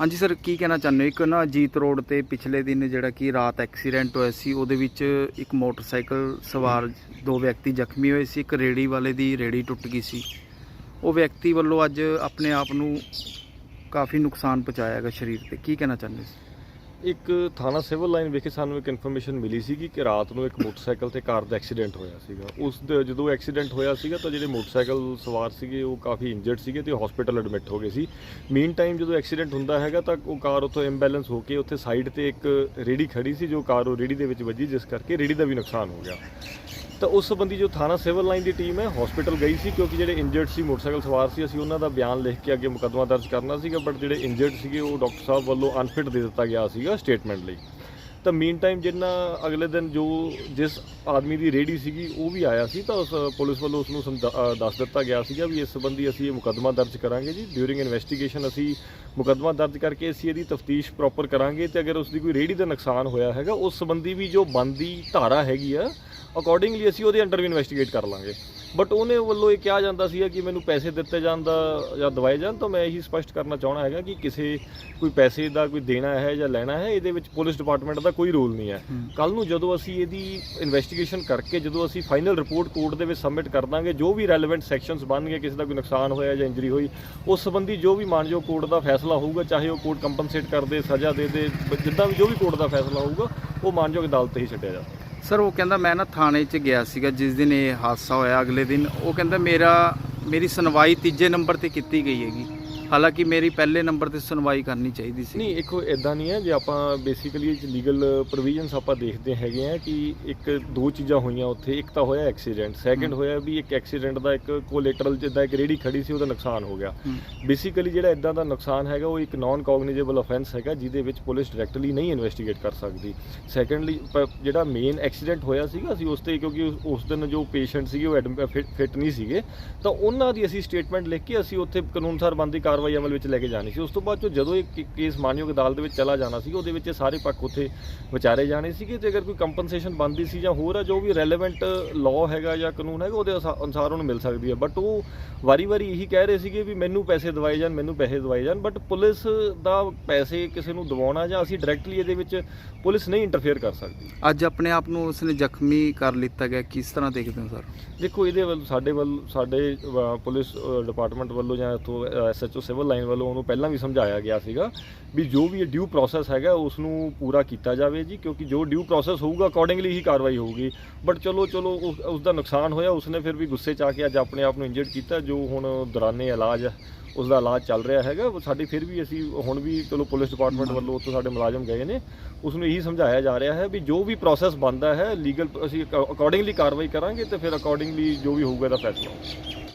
ਹਾਂਜੀ ਸਰ, ਕੀ ਕਹਿਣਾ ਚਾਹੁੰਦੇ ਹੋ? ਇੱਕ ਨਾ ਜੀਤ ਰੋਡ ਤੇ ਪਿਛਲੇ ਦਿਨ ਜਿਹੜਾ ਕਿ ਰਾਤ ਐਕਸੀਡੈਂਟ ਹੋਇਆ ਸੀ, ਉਹਦੇ ਵਿੱਚ ਇੱਕ ਮੋਟਰਸਾਈਕਲ ਸਵਾਰ ਦੋ ਵਿਅਕਤੀ ਜ਼ਖਮੀ ਹੋਏ ਸੀ, ਇੱਕ ਰੇੜੀ ਵਾਲੇ ਦੀ ਰੇੜੀ ਟੁੱਟ ਗਈ ਸੀ। ਉਹ ਵਿਅਕਤੀ ਵੱਲੋਂ ਅੱਜ ਆਪਣੇ ਆਪ ਨੂੰ ਕਾਫੀ ਨੁਕਸਾਨ ਪਹੁੰਚਾਇਆ ਹੈਗਾ ਸਰੀਰ ਤੇ। ਕੀ ਕਹਿਣਾ ਚਾਹੁੰਦੇ ਸੀ ਇੱਕ ਥਾਣਾ ਸਿਵਲ ਲਾਈਨ ਵਿਖੇ ਸਾਨੂੰ ਇੱਕ ਇਨਫੋਰਮੇਸ਼ਨ ਮਿਲੀ ਸੀ ਕਿ ਰਾਤ ਨੂੰ ਇੱਕ ਮੋਟਰਸਾਈਕਲ ਤੇ ਕਾਰ ਦਾ ਐਕਸੀਡੈਂਟ ਹੋਇਆ ਸੀਗਾ। ਉਸ ਦੇ- ਜਦੋਂ ਐਕਸੀਡੈਂਟ ਹੋਇਆ ਸੀਗਾ ਤਾਂ ਜਿਹੜੇ ਮੋਟਰਸਾਈਕਲ ਸਵਾਰ ਸੀਗੇ, ਉਹ ਕਾਫੀ ਇੰਜਰਡ ਸੀਗੇ ਤੇ ਹਸਪੀਟਲ ਐਡਮਿਟ ਹੋ ਗਏ ਸੀ। ਮੀਨ ਟਾਈਮ ਜਦੋਂ ਐਕਸੀਡੈਂਟ ਹੁੰਦਾ ਹੈਗਾ ਤਾਂ ਉਹ ਕਾਰ ਉੱਥੋਂ ਇੰਬੈਲੈਂਸ ਹੋ ਕੇ ਉੱਥੇ ਸਾਈਡ ਤੇ ਇੱਕ ਰੇੜੀ ਖੜੀ ਸੀ, ਜੋ ਕਾਰ ਉਹ ਰੇੜੀ ਦੇ ਵਿੱਚ ਵੱਜੀ, ਜਿਸ ਕਰਕੇ ਰੇੜੀ ਦਾ ਵੀ ਨੁਕਸਾਨ ਹੋ ਗਿਆ। ਤਾਂ ਉਸ ਸੰਬੰਧੀ ਜੋ ਥਾਣਾ ਸਿਵਲ ਲਾਈਨ ਦੀ ਟੀਮ ਹੈ ਹਸਪੀਟਲ ਗਈ ਸੀ ਕਿਉਂਕਿ ਜਿਹੜੇ ਇੰਜਰਡ ਸੀ, ਮੋਟਰਸਾਈਕਲ ਸਵਾਰ ਸੀ, ਅਸੀਂ ਉਹਨਾਂ ਦਾ ਬਿਆਨ ਲਿਖ ਕੇ ਅੱਗੇ ਮੁਕੱਦਮਾ ਦਰਜ ਕਰਨਾ ਸੀਗਾ ਬਟ ਜਿਹੜੇ ਇੰਜਰਡ ਸੀਗੇ, ਉਹ ਡਾਕਟਰ ਸਾਹਿਬ ਵੱਲੋਂ ਅਨਫਿਟ ਦੇ ਦਿੱਤਾ ਗਿਆ ਸੀਗਾ ਸਟੇਟਮੈਂਟ ਲਈ। ਤਾਂ ਮੀਨ ਟਾਈਮ ਜਿੰਨਾ ਅਗਲੇ ਦਿਨ ਜੋ ਜਿਸ ਆਦਮੀ ਦੀ ਰੇੜੀ ਸੀਗੀ, ਉਹ ਵੀ ਆਇਆ ਸੀ, ਤਾਂ ਉਸ ਪੁਲਿਸ ਵੱਲੋਂ ਉਸ ਨੂੰ ਦੱਸ ਦਿੱਤਾ ਗਿਆ ਸੀਗਾ ਵੀ ਇਸ ਸੰਬੰਧੀ ਅਸੀਂ ਇਹ ਮੁਕੱਦਮਾ ਦਰਜ ਕਰਾਂਗੇ ਜੀ। ਡਿਊਰਿੰਗ ਇਨਵੈਸਟੀਗੇਸ਼ਨ ਅਸੀਂ ਮੁਕੱਦਮਾ ਦਰਜ ਕਰਕੇ ਅਸੀਂ ਇਹਦੀ ਤਫਤੀਸ਼ ਪ੍ਰੋਪਰ ਕਰਾਂਗੇ ਤੇ ਅਗਰ ਉਸ ਦੀ ਕੋਈ ਰੇੜੀ ਦਾ ਨੁਕਸਾਨ ਹੋਇਆ ਹੈਗਾ, ਉਸ ਸੰਬੰਧੀ ਵੀ ਜੋ ਬੰਦੀ ਧਾਰਾ ਹੈਗੀ ਆ ਅਕੋਰਡਿੰਗਲੀ ਅਸੀਂ ਉਹਦੇ ਅੰਡਰ ਵੀ ਇਨਵੈਸਟੀਗੇਟ ਕਰ ਲਾਂਗੇ। ਬਟ ਉਹਨੇ ਵੱਲੋਂ ਇਹ ਕਿਹਾ ਜਾਂਦਾ ਸੀਗਾ ਕਿ ਮੈਨੂੰ ਪੈਸੇ ਦਿੱਤੇ ਜਾਣ ਦਾ ਜਾਂ ਦਵਾਏ ਜਾਣ ਤਾਂ ਮੈਂ ਇਹੀ ਸਪਸ਼ਟ ਕਰਨਾ ਚਾਹਣਾ ਹੈਗਾ ਕਿ ਕਿਸੇ ਕੋਈ ਪੈਸੇ ਦਾ ਕੋਈ ਦੇਣਾ ਹੈ ਜਾਂ ਲੈਣਾ ਹੈ ਇਹਦੇ ਵਿੱਚ ਪੁਲਿਸ ਡਿਪਾਰਟਮੈਂਟ ਦਾ ਕੋਈ ਰੋਲ ਨਹੀਂ ਹੈ। ਕੱਲ ਨੂੰ ਜਦੋਂ ਅਸੀਂ ਇਹਦੀ ਇਨਵੈਸਟੀਗੇਸ਼ਨ ਕਰਕੇ ਜਦੋਂ ਅਸੀਂ ਫਾਈਨਲ ਰਿਪੋਰਟ ਕੋਰਟ ਦੇ ਵਿੱਚ ਸਬਮਿਟ ਕਰ ਦਾਂਗੇ ਜੋ ਵੀ ਰੈਲੇਵੈਂਟ ਸੈਕਸ਼ਨਸ ਬਣਨਗੇ ਕਿਸੇ ਦਾ ਕੋਈ ਨੁਕਸਾਨ ਹੋਇਆ ਜਾਂ ਇੰਜਰੀ ਹੋਈ ਉਸ ਸੰਬੰਧੀ ਜੋ ਵੀ ਮਾਨਯੋਗ ਕੋਰਟ ਦਾ ਫੈਸਲਾ ਹੋਊਗਾ ਚਾਹੇ ਉਹ ਕੋਰਟ ਕੰਪਨਸੇਟ ਕਰ ਦੇ ਸਜ਼ਾ ਦੇ ਦੇ ਜਿੱਦਾਂ ਵੀ ਜੋ ਵੀ ਕੋਰਟ ਦਾ ਫੈਸਲਾ ਹੋਊਗਾ ਉਹ ਮਾਨਯੋਗ ਅਦਾਲਤ ਤੇ ਹੀ ਛੱਡਿਆ ਜਾਵੇ ਸਰ, ਉਹ ਕਹਿੰਦਾ ਮੈਂ ਨਾ ਥਾਣੇ 'ਚ ਗਿਆ ਸੀਗਾ, ਜਿਸ ਦਿਨ ਇਹ ਹਾਦਸਾ ਹੋਇਆ, ਅਗਲੇ ਦਿਨ। ਉਹ ਕਹਿੰਦਾ ਮੇਰਾ, ਮੇਰੀ ਸੁਣਵਾਈ ਤੀਜੇ ਨੰਬਰ ਤੇ ਕੀਤੀ ਗਈ ਹੈਗੀ। ਹਾਲਾਂਕਿ ਮੇਰੀ ਪਹਿਲੇ ਨੰਬਰ ਤੇ ਸੁਣਵਾਈ ਕਰਨੀ ਚਾਹੀਦੀ ਸੀ ਨਹੀਂ ਇੱਕੋ ਇਦਾਂ ਨਹੀਂ ਹੈ ਜੇ ਆਪਾਂ ਬੇਸਿਕਲੀ ਇਹ ਲੀਗਲ ਪ੍ਰੋਵੀਜ਼ਨਸ ਆਪਾਂ ਦੇਖਦੇ ਹੈਗੇ ਆ ਕਿ ਇੱਕ ਦੋ ਚੀਜ਼ਾਂ ਹੋਈਆਂ ਉੱਥੇ ਇੱਕ ਤਾਂ ਹੋਇਆ ਐਕਸੀਡੈਂਟ ਸੈਕੰਡ। ਹੋਇਆ ਵੀ ਇੱਕ ਐਕਸੀਡੈਂਟ ਦਾ ਇੱਕ ਕੋਲੇਟਰਲ ਜਿੱਦਾਂ ਇੱਕ ਰੇੜੀ ਖੜੀ ਸੀ ਉਹਦਾ ਨੁਕਸਾਨ ਹੋ ਗਿਆ। ਬੇਸਿਕਲੀ ਜਿਹੜਾ ਇਦਾਂ ਦਾ ਨੁਕਸਾਨ ਹੈਗਾ ਉਹ ਇੱਕ ਨਾਨ ਕੌਗਨੀਜੇਬਲ ਅਫੈਂਸ ਹੈਗਾ ਜਿਹਦੇ ਵਿੱਚ ਪੁਲਿਸ ਡਾਇਰੈਕਟਲੀ ਨਹੀਂ ਇਨਵੈਸਟੀਗੇਟ ਕਰ ਸਕਦੀ ਸੈਕੰਡਲੀ ਜਿਹੜਾ ਮੇਨ ਐਕਸੀਡੈਂਟ ਹੋਇਆ ਸੀਗਾ ਅਸੀਂ ਉਸ ਤੇ ਕਿਉਂਕਿ ਉਸ- ਦਿਨ ਜੋ ਪੇਸ਼ੈਂਟ ਸੀਗੇ ਉਹ ਫਿਟ ਨਹੀਂ ਸੀਗੇ ਤਾਂ ਉਹਨਾਂ ਦੀ ਅਸੀਂ ਸਟੇਟਮੈਂਟ ਲਿਖ ਕੇ ਅਸੀਂ ਉੱਥੇ ਕਾਨੂੰਨ ਬੰਦੀ ਕਾਰਵਾਈ ਅਮਲ ਵਿੱਚ ਲੈ ਕੇ ਜਾਣੀ ਸੀ। ਉਸ ਤੋਂ ਬਾਅਦ ਚੋਂ ਜਦੋਂ ਇਹ ਕੇਸ ਮਾਨਯੋਗ ਅਦਾਲਤ ਵਿੱਚ ਚਲਾ ਜਾਣਾ ਸੀ ਉਹਦੇ ਵਿੱਚ ਸਾਰੇ ਪੱਖ ਉੱਥੇ ਵਿਚਾਰੇ ਜਾਣੇ ਸੀਗੇ। ਤੇ ਅਗਰ ਕੋਈ ਕੰਪਨਸੇਸ਼ਨ ਬਣਦੀ ਸੀ ਜਾਂ ਹੋਰ ਆ ਜੋ ਵੀ ਰੈਲੇਵੈਂਟ ਲਾਅ ਹੈਗਾ ਜਾਂ ਕਾਨੂੰਨ ਹੈਗਾ ਉਹਦੇ ਅਨੁਸਾਰ ਉਹਨੂੰ ਮਿਲ ਸਕਦੀ ਹੈ ਬਟ ਉਹ ਵਾਰੀ-ਵਾਰੀ ਇਹੀ ਕਹਿ ਰਹੇ ਸੀਗੇ ਵੀ ਮੈਨੂੰ ਪੈਸੇ ਦਵਾਏ ਜਾਣ ਮੈਨੂੰ ਪੈਸੇ ਦਵਾਏ ਜਾਣ। ਬਟ ਪੁਲਿਸ ਦਾ ਪੈਸੇ ਕਿਸੇ ਨੂੰ ਦਿਵਾਉਣਾ ਜਾਂ ਅਸੀਂ ਡਾਇਰੈਕਟਲੀ ਇਹਦੇ ਵਿੱਚ ਪੁਲਿਸ ਨਹੀਂ ਇੰਟਰਫੇਅਰ ਕਰ ਸਕਦੀ। ਅੱਜ ਆਪਣੇ ਆਪ ਨੂੰ ਉਸਨੇ ਜ਼ਖਮੀ ਕਰ ਲਿੱਤਾ ਗਿਆ। ਕਿਸ ਤਰ੍ਹਾਂ ਦੇਖਦੇ ਹੋ ਸਰ? ਦੇਖੋ ਇਹਦੇ ਵੱਲ ਸਾਡੇ ਵੱਲ ਸਾਡੇ ਪੁਲਿਸ ਡਿਪਾਰਟਮੈਂਟ ਵੱਲੋਂ ਜਾਂ ਇਥੋਂ ਐਸਐਚਓ ਸਿਵਲ ਲਾਈਨ ਵੱਲੋਂ ਉਹਨੂੰ ਪਹਿਲਾਂ ਵੀ ਸਮਝਾਇਆ ਗਿਆ ਸੀਗਾ ਵੀ ਜੋ ਵੀ ਇਹ ਡਿਊ ਪ੍ਰੋਸੈਸ ਹੈਗਾ ਉਸ ਨੂੰ ਪੂਰਾ ਕੀਤਾ ਜਾਵੇ ਜੀ ਕਿਉਂਕਿ ਜੋ ਡਿਊ ਪ੍ਰੋਸੈਸ ਹੋਊਗਾ ਅਕੋਰਡਿੰਗਲੀ ਹੀ ਕਾਰਵਾਈ ਹੋਊਗੀ। ਬਟ ਚਲੋ ਚਲੋ ਉਸ ਦਾ ਨੁਕਸਾਨ ਹੋਇਆ ਉਸਨੇ ਫਿਰ ਵੀ ਗੁੱਸੇ 'ਚ ਆ ਕੇ ਅੱਜ ਆਪਣੇ ਆਪ ਨੂੰ ਇੰਜਰਡ ਕੀਤਾ ਜੋ ਹੁਣ ਦੌਰਾਨੇ ਇਲਾਜ ਉਸ ਦਾ ਇਲਾਜ ਚੱਲ ਰਿਹਾ ਹੈਗਾ। ਸਾਡੀ ਫਿਰ ਵੀ ਅਸੀਂ ਹੁਣ ਵੀ ਚਲੋ ਪੁਲਿਸ ਡਿਪਾਰਟਮੈਂਟ ਵੱਲੋਂ ਉੱਥੋਂ ਸਾਡੇ ਮੁਲਾਜ਼ਮ ਗਏ ਨੇ ਉਸ ਨੂੰ ਇਹੀ ਸਮਝਾਇਆ ਜਾ ਰਿਹਾ ਹੈ ਵੀ ਜੋ ਵੀ ਪ੍ਰੋਸੈਸ ਬਣਦਾ ਹੈ ਲੀਗਲ ਅਸੀਂ ਅਕੋਰਡਿੰਗਲੀ ਕਾਰਵਾਈ ਕਰਾਂਗੇ ਤੇ ਫਿਰ ਅਕੋਰਡਿੰਗਲੀ ਜੋ ਵੀ ਹੋਊਗਾ ਇਹਦਾ ਫੈਸਲਾ